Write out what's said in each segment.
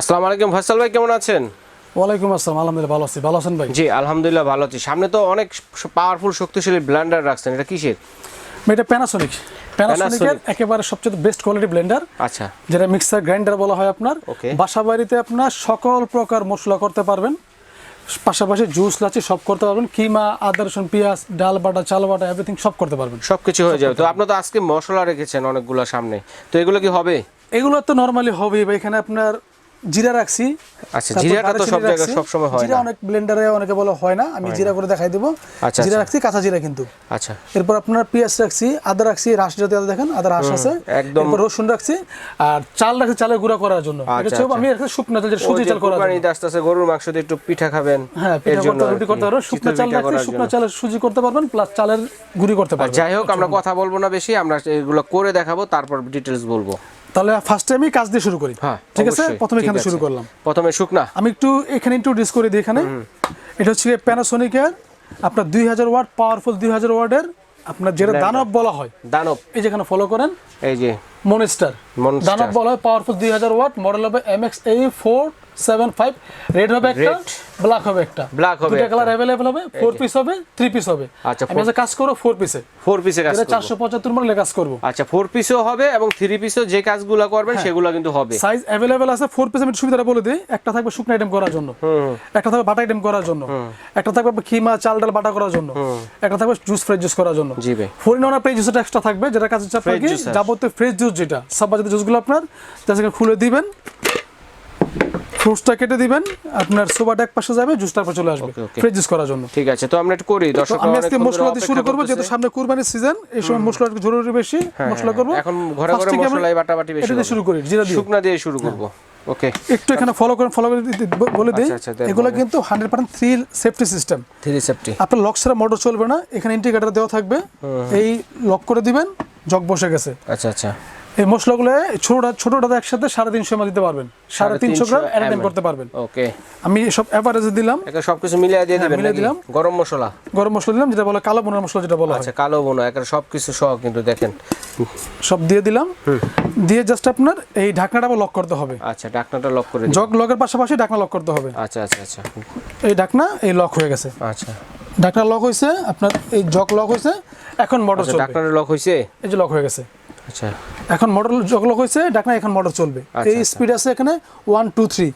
আসসালামু আলাইকুম ফয়সাল ভাই কেমন আছেন? ওয়ালাইকুম আসসালাম আলহামদুলিল্লাহ ভালো আছি। ভালো আছেন ভাই? জি আলহামদুলিল্লাহ ভালো আছি। সামনে তো অনেক পাওয়ারফুল শক্তিশালী ব্লেন্ডার রাখছেন এটা কিসের? এটা প্যানাসোনিক প্যানাসোনিকের একেবারে সবচেয়ে বেস্ট কোয়ালিটি ব্লেন্ডার আচ্ছা। যেটা মিক্সার গ্রাইন্ডার বলা হয় আপনার. বাসা বাড়িতে আপনার সকল প্রকার মশলা করতে পারবেন। পাশাপাশি জুস লাচি সব করতে পারবেন। কিমা আদা রসুন পেঁয়াজ ডাল বাটা চাল বাটা এভরিথিং সব করতে পারবেন। সবকিছু হয়ে যাবে। তো আপনি তো আজকে মশলা রেখেছেন অনেকগুলো সামনে। তো এগুলো কি হবে? এগুলো তো নর্মালি হবেই বা এখানে আপনার জিরা রাখছি। আচ্ছা, জিরাটা তো সব জায়গায় রাখছি। সবসময় হয় জিরা অনেক ব্লেন্ডারে অনেকে বলে হয় না আমি জিরা করে দেখাই দেবো। আচ্ছা, জিরা আচ্ছা। রাখছি কাঁচা জিরা কিন্তু। আচ্ছা। এরপর আপনার পেঁয়াজ রাখছি আদা রাখছি রাস জাতীয় আদা দেখেন আদা রাস আছে। একদম। এরপর রসুন রাখছি আর চাল রাখছি চালের গুঁড়া করার জন্য। এটা আচ্ছা, আচ্ছা। আমি রাখছি শুকনো চাল যেটা সুজি চাল করার জন্য কুরবানিতে আস্তে আস্তে গরুর মাংস দিয়ে একটু পিঠা খাবেন হ্যাঁ এর পিঠা জন্য করতে রুটি করতে পারবেন শুকনো চাল রাখছি শুকনো। চালের সুজি করতে পারবেন প্লাস চালের গুঁড়ি করতে পারবেন। যাই হোক আমরা কথা বলব না বেশি আমরা এগুলো করে দেখাবো তারপর ডিটেলস বলব। তাহলে ফার্স্টে আমি কাজ দিয়ে শুরু করি। হ্যাঁ ঠিক আছে? প্রথমে এখানে শুরু করলাম। প্রথমে শুকনা। আমি একটু এখানে ইন্ট্রোডিউস করে দিই এখানে। এটা হচ্ছে প্যানাসোনিকের আপনার দুই হাজার ওয়াট পাওয়ারফুল দুই হাজার ওয়াটের আপনার যেটা দানব বলা হয়। দানব। এই যেখানে ফলো করেন। এই যে মনিস্টার। দানব বলা হয় পাওয়ারফুল দুই হাজার ওয়াট মডেল হবে এম এক্স এই ফোর সেভেন ফাইভ রেড হবে একটা ব্ল্যাক হবে একটা। ব্ল্যাক হবে দুটা কালার অ্যাভেলেবল হবে ফোর পিস হবে থ্রি পিস হবে। আচ্ছা, আমি কাজ করব ফোর পিসে ফোর পিসে কাজ করব। চারশো পঁচাত্তর মডেলে কাজ করব। আচ্ছা ফোর পিসও হবে এবং থ্রি পিসও যে কাজগুলো করবেন হ্যাঁ। সেগুলো কিন্তু হবে। সাইজ অ্যাভেলেবেল আছে ফোর পিস আমি সুবিধাটা বলে দিই। একটা থাকবে শুকনো আইটেম করার জন্য। একটা থাকবে বাটা আইটেম করার জন্য। একটা থাকবে খিমা চাল ডাল বাটা করার জন্য। একটা থাকবে জুস ফ্রেশ জুস করার জন্য। জি ভাই। ফোরিন ওনার প্রেস জুসটা এক্সট্রা থাকবে যেটা কাজ চাপ Fresh কি যাবতীয় ফ্রেশ জুস যেটা সব বাজাতে জুসগুলো আপনার জাস্ট খুলে দিবেন ফ্রুটসটা কেটে দিবেন আপনার সোবাটা এক পাশে যাবে জুসটা পর চলে আসবে. ফ্রেশ জুস করার জন্য। ঠিক আছে তো আমরা একটু করি দর্শক আমি আজকে মশলা দিয়ে শুরু করব যেহেতু সামনে কুরবানির সিজন এই সময় মশলা একটু জরুরি বেশি মশলা করব। হ্যাঁ, এখন ঘরে ঘরে আমি মশলাই বাটাবাটি বেশি এটা দিয়ে শুরু করি জিরা দিয়ে। শুকনা দিয়ে শুরু করব। ওকে। একটু এখানে ফলো করেন ফলো করে বলে দিই। আচ্ছা, আচ্ছা, দেন এগুলো কিন্তু hundred percent three safety system three safety আপনার লক ছাড়া মোটর চলবে না এখানে ইন্ডিকেটার দেওয়া থাকবে। এই লক করে দিবেন জগ বসে গেছে। আচ্ছা আচ্ছা। এই মশলাগুলো ছোটটা ছোটটা একসাথে সাড়ে তিনশো এমএল দিতে পারবেন। সাড়ে তিনশো গ্রাম ml করতে পারবেন। ওকে আমি সব অ্যাভারেজে দিলাম। সবকিছু মিলিয়ে দিয়ে দিবেন মিলিয়ে দিলাম। গরম মশলা। গরম মশলা দিলাম যেটা বলে কালো বোনার মশলা যেটা বলা আচ্ছা কালো বোনা একে সবকিছু সহ কিন্তু দেখেন। সব দিয়ে দিলাম। দিয়ে জাস্ট আপনার এই ঢাকনাটা লক করতে হবে। আচ্ছা ঢাকনাটা লক করে জগ লগের পাশাপাশি ঢাকনা লক করতে হবে। আচ্ছা আচ্ছা আচ্ছা। এই ঢাকনা এই লক হয়ে গেছে। আচ্ছা। ঢাকনা লক হয়েছে আপনার এই জগ লক হয়েছে এখন মোটর আচ্ছা চলবে। ডাকনাটা লক হইছে এই যে লক হয়ে গেছে। আচ্ছা। এখন মোটর জগলক হয়েছে ঢাকনা এখন মোটর চলবে। আচ্ছা, এই স্পিড আছে এখানে ওয়ান টু থ্রি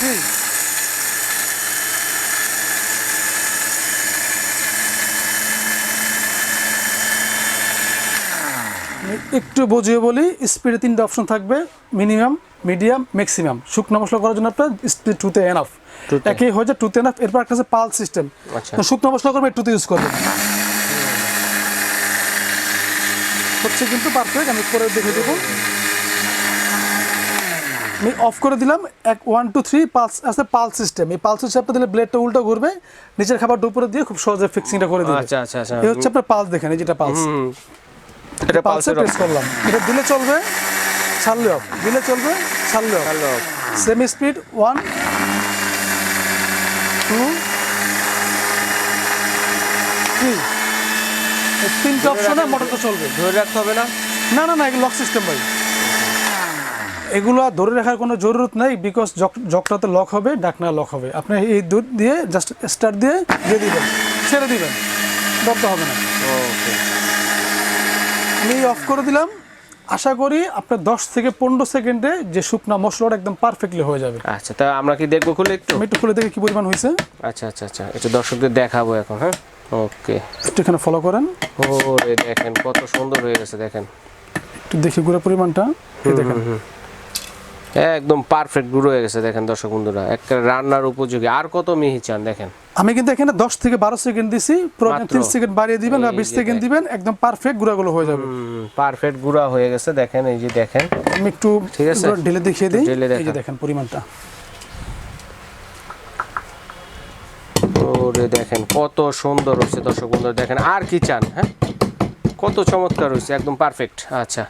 আমি একটু বুঝিয়ে বলি স্পিডে তিনটে অপশন থাকবে মিনিমাম মিডিয়াম ম্যাক্সিমাম শুকনো মশলা করার জন্য আপনার স্পিড টুতে এনাফ একই হয়ে যায় টুতে এনাফ এরপর একটা আছে পাল সিস্টেম আচ্ছা। শুকনো মশলা করবে টুতে ইউজ করবেন। হচ্ছে কিন্তু পারফেক্ট আমি করে দেখে দেবো। আমি অফ করে দিলাম এক ওয়ান টু থ্রি পালস আছে পাল সিস্টেম এই পাল সিস্টেমটা দিলে ব্লেডটা উল্টো ঘুরবে নিচের খাবারটা উপরে দিয়ে খুব সহজে ফিক্সিংটা করে দিবে। আচ্ছা আচ্ছা আচ্ছা। এই হচ্ছে আপনার পালস দেখেন এই যেটা পালস এটা পালসে প্রেস করলাম। এটা দিলে চলবে ছাড়লে অফ দিলে চলবে ছাড়লে off same speed one two three তিনটে অপশনে মোটরটা চলবে। ধরে রাখতে হবে না? না না না এগুলো লক সিস্টেম ভাই। এগুলো ধরে রাখার কোনো জরুরত নেই বিকজ জকটাতে লক হবে ডাকনা লক হবে। আপনি এই দুধ দিয়ে জাস্ট স্টার্ট দিয়ে দিয়ে দিবেন ছেড়ে দিবেন। দরকার হবে না। ওকে আমি অফ করে দিলাম। আশা করি আপনার দশ থেকে পনেরো সেকেন্ডে যে শুকনা মশলাটা একদম পারফেক্টলি হয়ে যাবে। আচ্ছা তা আমরা কি দেখব খুলে একটু? আমি একটু খুলে দেখে কি পরিমাণ হয়েছে। আচ্ছা আচ্ছা আচ্ছা একটু দর্শকদের দেখাবো এখন হ্যাঁ? ওকে। একটু এখানে ফলো করেন। ওরে দেখেন কত সুন্দর হয়ে গেছে দেখেন। একটু দেখি গুঁড়ো পরিমাণটা। দেখেন। একদম পারফেক্ট গুঁড়ো হয়ে গেছে দেখেন দর্শক বন্ধুরা। একটা রান্নার উপযোগী। আর কত মিহি চান দেখেন? আমি কিন্তু এখানে দশ থেকে বারো সেকেন্ড দিছি প্রয়োজন। তিন সেকেন্ড বাড়িয়ে দিবেন বা বিশ সেকেন্ড দিবেন একদম পারফেক্ট গুঁড়াগুলো হয়ে যাবে। পারফেক্ট গুঁড়া হয়ে গেছে দেখেন এই যে দেখেন। আমি একটু ঠিক আছে। ঢেলে দেখিয়ে দিই। এই যে। দেখেন পরিমাণটা। ওরে দেখেন কত সুন্দর হচ্ছে দর্শক বন্ধুরা। দেখেন আর কি চান হ্যাঁ? কত চমৎকার হয়েছে একদম পারফেক্ট আচ্ছা।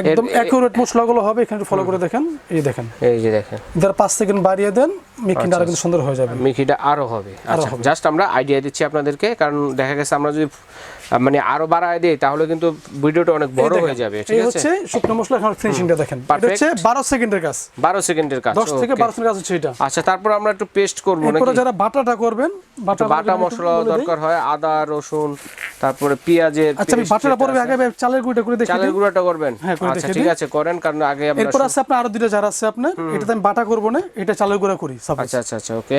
একদম অ্যাকুরেট মশলাগুলো হবে এখানে ফলো করে দেখেন। এই দেখেন। এই যে দেখেন। এদের পাঁচ সেকেন্ড বাড়িয়ে দেন মিকিটা আরও কিন্তু সুন্দর হয়ে যাবে। মিখিটা আরও হবে। আচ্ছা জাস্ট আমরা আইডিয়া দিচ্ছি আপনাদেরকে কারণ দেখা গেছে আমরা যদি মানে আরও বাড়ায় দিই তাহলে কিন্তু ভিডিওটা অনেক বড় হয়ে যাবে ঠিক আছে? হচ্ছে শুকনো মশলা এখন ফিনিশিংটা দেখেন। এটা হচ্ছে বারো সেকেন্ডের কাজ। বারো সেকেন্ডের কাজ দশ থেকে okay. বারো সেকেন্ডের কাজ হচ্ছে এটা। আচ্ছা তারপর আমরা একটু পেস্ট করব এরপরে নাকি? যারা বাটাটা করবেন বাটা বাটা মশলা দরকার হয় আদা রসুন তারপরে পেঁয়াজের আচ্ছা আমি বাটাটা আছে। আগে চালের গুঁড়িটা করে দেখি চালের গুঁড়াটা করবেন? হ্যাঁ, আচ্ছা ঠিক আছে করেন কারণ আগে আমরা এরপর আছে আপনার আরও দুইটা যারা আছে আপনার। এটাতে আমি বাটা করব না এটা চালের গুঁড়া করি আচ্ছা আচ্ছা আচ্ছা ওকে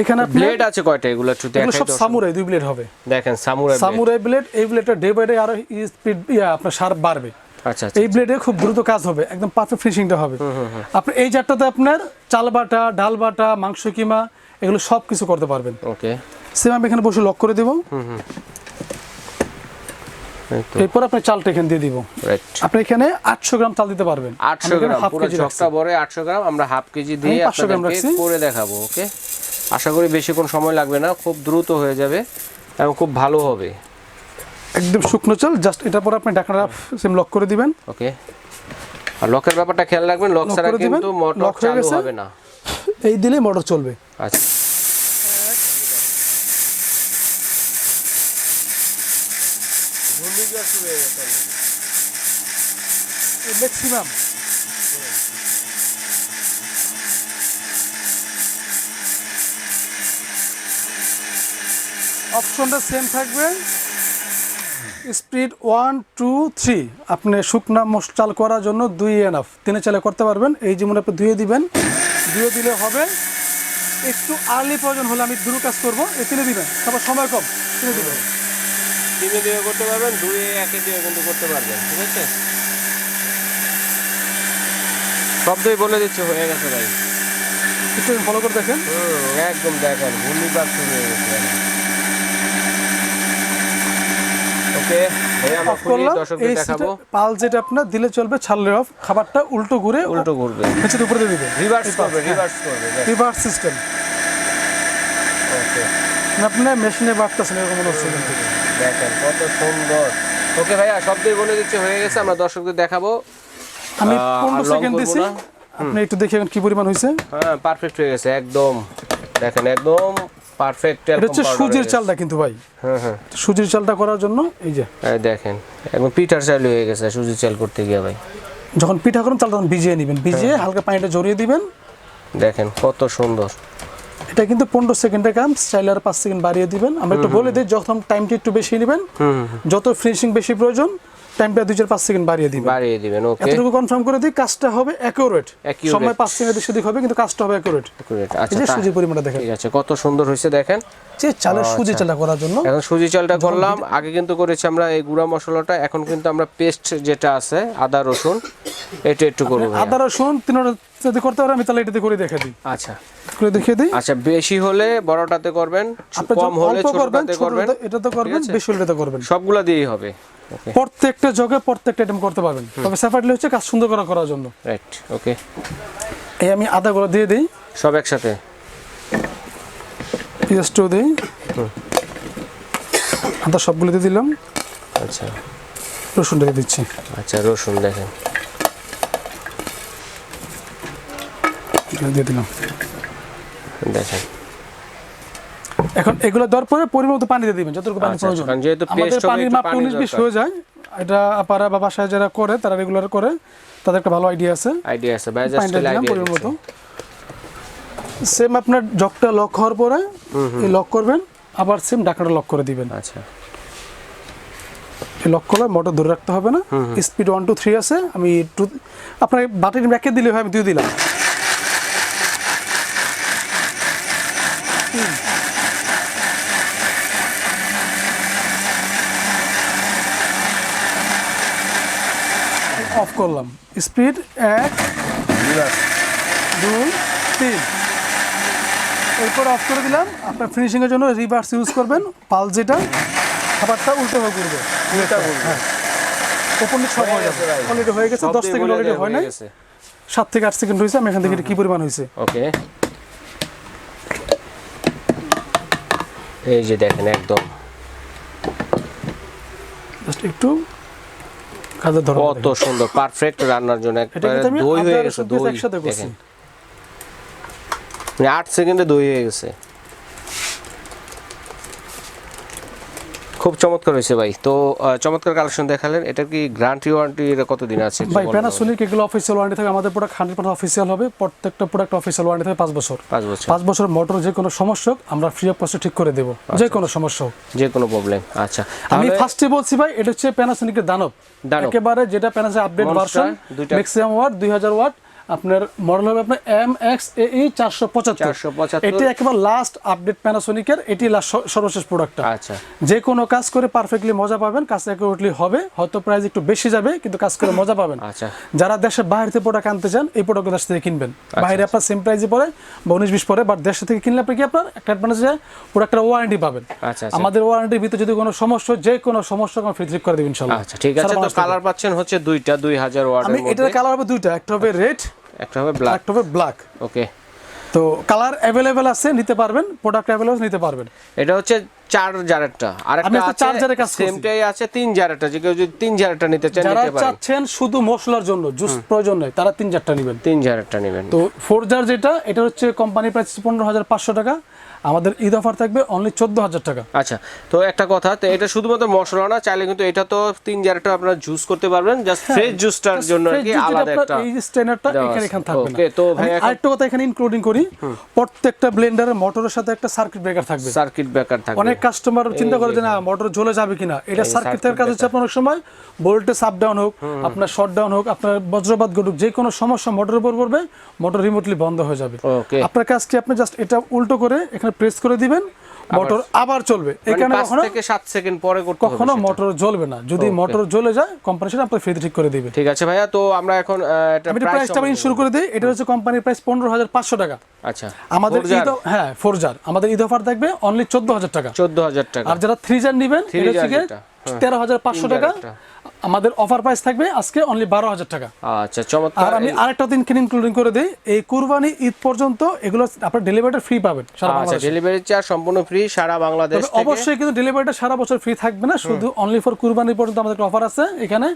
এখানে ব্লেড আছে কয়টা? এগুলো একটু দেখাই সব সামুরাই দুই ব্লেড হবে। দেখেন সামুরাই সামুরাই ব্লেড এই ব্লেডটা ডে বাই ডে আরও স্পিড আপনার শার্প বাড়বে। আচ্ছা আচ্ছা এই ব্লেডে খুব দ্রুত কাজ হবে একদম পারফেক্ট ফিনিশিংটা হবে। আপনি এই জারটাতে আপনার চাল বাটা ডাল বাটা মাংস কিমা এগুলো সব কিছু করতে পারবেন। ওকে। সেম আমি এখানে বসে লক করে দেবো। এরপর আপনি চালটা এখানে দিয়ে দিব। রাইট আপনি এখানে আটশো গ্রাম চাল দিতে পারবেন। আটশো গ্রাম পুরো কেজি বড় আটশো গ্রাম আমরা হাফ কেজি দিয়ে 500 গ্রাম রাখছি। করে দেখাবো ওকে? আশা করি বেশিক্ষণ সময় লাগবে না খুব দ্রুত হয়ে যাবে এবং খুব ভালো হবে। একদম শুকনো চাল জাস্ট এটার পর আপনি ঢাকনাটা সেম লক করে দিবেন। ওকে। আর লকের ব্যাপারটা খেয়াল রাখবেন লক ছাড়া কিন্তু মোটর চালু হবে না। এই দিলেই মোটর চলবে। আচ্ছা। ম্যাক্সিমাম অপশনটা সেম থাকবে। স্পিড ওয়ান টু থ্রি আপনি শুকনা মশ চাল করার জন্য দুই এন এনাফ তিনে চালে করতে পারবেন। এই যেমন আপনি ধুয়ে দিবেন। ধুয়ে দিলে হবে একটু আর্লি প্রয়োজন হলে আমি দুটো কাজ করব। এ তিনে দিবেন। তারপর সময় কম। তিনে দিবেন। তিনে দিয়ে করতে পারবেন দুই একে দিয়ে কিন্তু করতে পারবেন। ঠিক আছে? শব্দই বলে দিচ্ছে হয়ে গেছে ভাই। একটু ফলো করে দেখেন। একদম দেখেন ঘূর্ণিপাক শুরু হয়ে গেছে। করলাম। এই পাল যেটা আপনার দিলে চলবে ছাড়লে অফ খাবারটা উল্টো ঘুরে উল্টো ঘুরবে। উপরে দিবে। রিভার্স করবে রিভার্স করবে রিভার্স সিস্টেম ওকে আপনার মেশিনে বাড়তেছেন এরকম মনে হচ্ছে দেখেন কত সুন্দর। ওকে ভাইয়া শব্দই বলে দিচ্ছে হয়ে গেছে আমরা দর্শকদের দেখাবো। আমি আহ, আর পনেরো long সেকেন্ড দিছি। আপনি একটু দেখে কি পরিমাণ হয়েছে। হ্যাঁ পারফেক্ট হয়ে গেছে একদম। দেখেন একদম। পারফেক্ট এটা হচ্ছে সুজির চালটা কিন্তু ভাই। হ্যাঁ হ্যাঁ। সুজির চালটা করার জন্য এই যে। দেখেন একদম পিঠার চাল হয়ে গেছে সুজি চাল করতে গিয়ে ভাই। যখন পিঠা করেন চালটা তখন ভিজিয়ে নেবেন। ভিজিয়ে হালকা পানিটা জড়িয়ে দিবেন। দেখেন কত সুন্দর। এটা কিন্তু পনেরো সেকেন্ডের কাম চাইলে আর পাঁচ সেকেন্ড বাড়িয়ে দিবেন। আমরা একটু বলে দিই যখন টাইমটা একটু বেশি নেবেন যত ফিনিশিং বেশি প্রয়োজন টাইমটা দুই চার পাঁচ সেকেন্ড বাড়িয়ে দিবেন বাড়িয়ে দিবেন ওকে এতটুকু কনফার্ম করে দিই কাজটা হবে Accurate। সময় পাঁচ সেকেন্ড বেশি হবে কিন্তু কাজটা হবে আচ্ছা এই যে সুজির পরিমাণটা দেখেন। ঠিক আছে কত সুন্দর হয়েছে দেখেন। যে চালের সুজি চালটা করার জন্য। এখন সুজি চালটা করলাম আগে কিন্তু করেছি আমরা এই গুঁড়া মশলাটা এখন কিন্তু আমরা পেস্ট যেটা আছে আদা রসুন এটা একটু করব। আদা রসুন তিনটা যদি করতে পারে আমি তাহলে এটাতে করে দেখে দিই। আচ্ছা। করে দেখিয়ে দিই। আচ্ছা বেশি হলে বড়টাতে করবেন কম হলে ছোটটাতে করবেন ছোটটাতে এটাতে করবেন বেশি হলে এটাতে করবেন। সবগুলা দিয়েই হবে। প্রত্যেকটা জগে প্রত্যেকটা আইটেম করতে পারবেন। তবে সেপারেটলি হচ্ছে কাজ সুন্দর করা করার জন্য। রাইট ওকে এই আমি আদাগুলো দিয়ে দিই। সব একসাথে? পেঁয়াজটাও দিই। আদা সবগুলো দিয়ে দিলাম। আচ্ছা। রসুনটা দিয়ে দিচ্ছি। আচ্ছা রসুন দেখেন। দিয়ে দিলাম। দেখেন। এখন এগুলো দেওয়ার পরে পরিমাণ মতো পানি দিয়ে দিবেন যতটুকু পানি আচ্ছা, প্রয়োজন। কারণ যেহেতু আমাদের পানির মাপ উনিশ বিশ হয়ে যায়। এটা আপারা বা বাসায় যারা করে তারা রেগুলার করে তাদের একটা ভালো আইডিয়া আছে। আইডিয়া আছে ভাই জাস্ট আইডিয়া পরিমাণ মতো সেম আপনার জগটা লক হওয়ার পরে এই লক করবেন আবার সেম ঢাকনাটা লক করে দিবেন। আচ্ছা। এই লক করলে মোটর ধরে রাখতে হবে না। স্পিড ওয়ান টু থ্রি আছে আমি টু আপনার বাটির ব্যাকে দিলে হয় আমি দিয়ে দিলাম অফ করলাম। স্পিড এক দুই তিন। এরপর অফ করে দিলাম। আপনার ফিনিশিংয়ের জন্য রিভার্স ইউজ করবেন পাল যেটা খাবারটা উল্টো হয়ে করবে হ্যাঁ ওপর নিচ হয়ে যাবে। অলরেডি হয়ে গেছে দশ সেকেন্ড অলরেডি হয় নাই। সাত থেকে আট সেকেন্ড হয়েছে আমি এখান থেকে কি পরিমাণ হয়েছে? ওকে। এই যে দেখেন একদম। একটু। কাজে ধরন কত সুন্দর পারফেক্ট রান্নার জন্য একবারে দই হয়ে গেছে দই। একসাথে করছি। দেখেন। মানে আট সেকেন্ডে দই হয়ে গেছে। খুব চমৎকার হয়েছে ভাই। তো চমৎকার কালেকশন দেখালেন। এটা কি গ্যারান্টি ওয়ারেন্টি এটা কতদিন আছে? ভাই প্যানাসোনিক এগুলো অফিসিয়াল ওয়ারেন্টি থাকে আমাদের প্রোডাক্ট হান্ড্রেড পার্সেন্ট অফিসিয়াল হবে। প্রত্যেকটা প্রোডাক্ট অফিসিয়াল ওয়ারেন্টি থাকে পাঁচ বছর। পাঁচ বছর। পাঁচ বছর মোটর যে কোনো সমস্যা হোক আমরা ফ্রি অফ কস্টে ঠিক করে দেবো। যে কোনো সমস্যা হোক। যে কোনো প্রবলেম আচ্ছা। আমি ফার্স্টে বলছি ভাই এটা হচ্ছে প্যানাসোনিকের দানব। একেবারে যেটা Panasonic update version maximum watt দুই হাজার ওয়াট আপনার মডেল হবে আপনার এম এক্স এই চারশো পঁচাত্তর। এটি একেবারে লাস্ট আপডেট প্যানাসোনিকের এটি সর্বশেষ প্রোডাক্টটা আচ্ছা। যে কোনো কাজ করে পারফেক্টলি মজা পাবেন কাজ অ্যাকুরেটলি হবে হয়তো প্রাইস একটু বেশি যাবে কিন্তু কাজ করে মজা পাবেন। আচ্ছা। যারা দেশের বাইরে থেকে প্রোডাক্ট আনতে চান এই প্রোডাক্ট দেশ থেকে কিনবেন। বাইরে আপনার সেম প্রাইসে পড়ে বা উনিশ বিশ পরে বাট দেশ থেকে কিনলে আপনি কি আপনার? একটা অ্যাডভান্টেজ প্রোডাক্টের ওয়ারেন্টি পাবেন। আচ্ছা আচ্ছা। আমাদের ওয়ারেন্টির ভিতরে যদি কোনো সমস্যা যে কোনো সমস্যা কোনো ফ্রি করে দেবেন ইনশাল্লাহ। আচ্ছা ঠিক আছে। তো কালার পাচ্ছেন হচ্ছে দুইটা দুই হাজার আমি ওয়াটের এটার কালার হবে দুইটা একটা হবে রেড একটা হবে ব্ল্যাক একটা হবে ব্ল্যাক ওকে তো কালার অ্যাভেলেবেল আছে নিতে পারবেন প্রোডাক্ট অ্যাভেলেবেল নিতে পারবেন। এটা হচ্ছে চার জারেরটা। আর একটা একটা চার জারের কাজ সেমটাই আছে তিন জারেরটা যে কেউ যদি তিন জারেরটা নিতে চান যারা চাচ্ছেন শুধু মশলার জন্য জুস প্রয়োজন নেই তারা তিন চারটা নেবেন। তিন জারেরটা নেবেন। তো ফোরজার যেটা এটা হচ্ছে কোম্পানি প্রাইস পনেরো হাজার পাঁচশো টাকা আমাদের ঈদ অফার থাকবে অনলি চোদ্দ হাজার টাকা। আচ্ছা তো একটা কথা তো এটা শুধুমাত্র মশলা না চাইলে কিন্তু এটা তো তিন জারেরটা আপনারা জুস করতে পারবেন জাস্ট ফ্রেশ জুসটার জন্য আর কি আলাদা আপনার একটা এই স্ট্যান্ডার্ডটা এখানে এখানে থাকবে তো ভাই আমি আরেকটা কথা এখানে ইনক্লুডিং করি প্রত্যেকটা ব্লেন্ডারের মোটরের সাথে একটা সার্কিট ব্রেকার থাকবে। সার্কিট ব্রেকার থাকবে। অনেক কাস্টমার চিন্তা করে যে না মোটর জ্বলে যাবে কিনা? এটা সার্কিটের কাজ হচ্ছে আপনার অনেক সময় ভোল্টেজ আপ ডাউন হোক আপনার শর্ট ডাউন হোক আপনার বজ্রপাত ঘটুক যে কোনো সমস্যা মোটরের উপর পড়বে মোটর রিমোটলি বন্ধ হয়ে যাবে। আপনার কাজ কি আপনি জাস্ট এটা উল্টো করে এখানে প্রেস করে দিবেন মোটর আবার চলবে। এখানে মানে কখনো থেকে সাত সেকেন্ড পরে করতে কখনো মোটর জ্বলবে না। যদি মোটর জ্বলে যায় কোম্পানি সেটা আপনার ফ্রিতে ঠিক করে দিবে। ঠিক আছে ভাইয়া তো আমরা এখন এটা প্রাইসটা আমি শুরু করে দিই। এটা হচ্ছে কোম্পানির প্রাইস পনেরো হাজার পাঁচশো টাকা। আচ্ছা আমাদের হ্যাঁ ফোরজার আমাদের ঈদ অফার থাকবে অনলি চোদ্দ হাজার টাকা। চোদ্দ হাজার টাকা। আর যারা থ্রি জার নেবেন এটা থেকে যেটা, হ্যাঁ। তেরো হাজার পাঁচশো টাকা। আমাদের অফার প্রাইস থাকবে আজকে অনলি বারো হাজার টাকা। আচ্ছা চমৎকার। আর আমি আরেকটা দিন কিনে ইনক্লুডিং করে দিই। এই কুরবানি ঈদ পর্যন্ত এগুলো আপনার ডেলিভারিটা ফ্রি পাবেন সারা আচ্ছা ডেলিভারি চার্জ সম্পূর্ণ ফ্রি সারা বাংলাদেশ থেকে। অবশ্যই কিন্তু ডেলিভারিটা সারা বছর ফ্রি থাকবে না শুধু অনলি ফর কুরবানি পর্যন্ত আমাদের অফার আছে। এখানে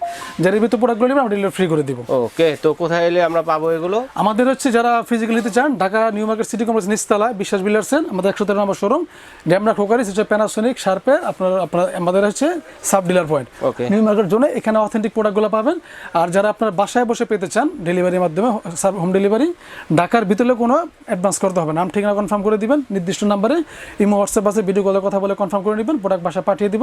যারা ভিতর প্রোডাক্টগুলো নেবেন আমরা ডেলিভারি ফ্রি করে দিব। ওকে তো কোথায় এলে আমরা পাবো এগুলো? আমাদের হচ্ছে যারা ফিজিক্যালি নিতে চান Dhaka New Market City Complex নিচতলা বিশ্বাস বিল্ডার্সেন আমাদের একশো তেরো নম্বর শোরুম ড্যামরা খোকারিস হচ্ছে প্যানাসোনিক শার্পের আপনার আপনার আমাদের হচ্ছে sub dealer point. New Market জোনে এখানে অথেন্টিক প্রোডাক্টগুলো পাবেন। আর যারা আপনার বাসায় বসে পেতে চান ডেলিভারির মাধ্যমে হোম ডেলিভারি ঢাকার ভিতরে কোনো অ্যাডভান্স করতে হবে নাম ঠিকানা কনফার্ম করে দিবেন নির্দিষ্ট নাম্বারে ইমো হোয়াটসঅ্যাপ আছে ভিডিও কলের কথা বলে কনফার্ম করে নেবেন প্রোডাক্ট বাসায় পাঠিয়ে দিব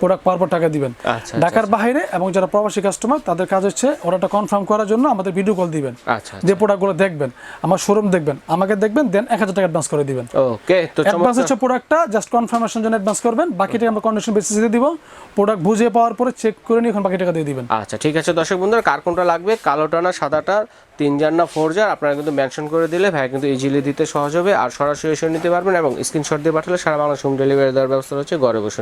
প্রোডাক্ট পাওয়ার পর টাকা দিবেন। আচ্ছা, ঢাকার বাইরে এবং যারা প্রবাসী কাস্টমার তাদের কাজ হচ্ছে অর্ডারটা কনফার্ম করার জন্য আমাদের ভিডিও কল দিবেন। আচ্ছা যে প্রোডাক্টগুলো দেখবেন আমার শোরুম দেখবেন আমাকে দেখবেন দেন এক হাজার টাকা অ্যাডভান্স করে দিবেন। ওকে তো অ্যাডভান্স হচ্ছে প্রোডাক্টটা জাস্ট কনফার্মেশন জন্য অ্যাডভান্স করবেন বাকিটা আমরা কন্ডিশন বেসিস দিব প্রোডাক্ট বুঝে পাওয়ার পরে চেক করে নিয়ে এখন বাকি টাকা দিয়ে দিবেন। আচ্ছা ঠিক আছে দর্শক বন্ধুরা, কার কোনটা লাগবে? কালোটা না সাদাটা তিন জার না ফোর জার আপনারা কিন্তু মেনশন করে দিলে ভাই কিন্তু ইজিলি দিতে সহজ হবে। আর সরাসরি এসে নিতে পারবেন এবং স্ক্রিনশট দিয়ে পাঠালে সারা বাংলা হোম ডেলিভারি দেওয়ার ব্যবস্থা রয়েছে, ঘরে বসে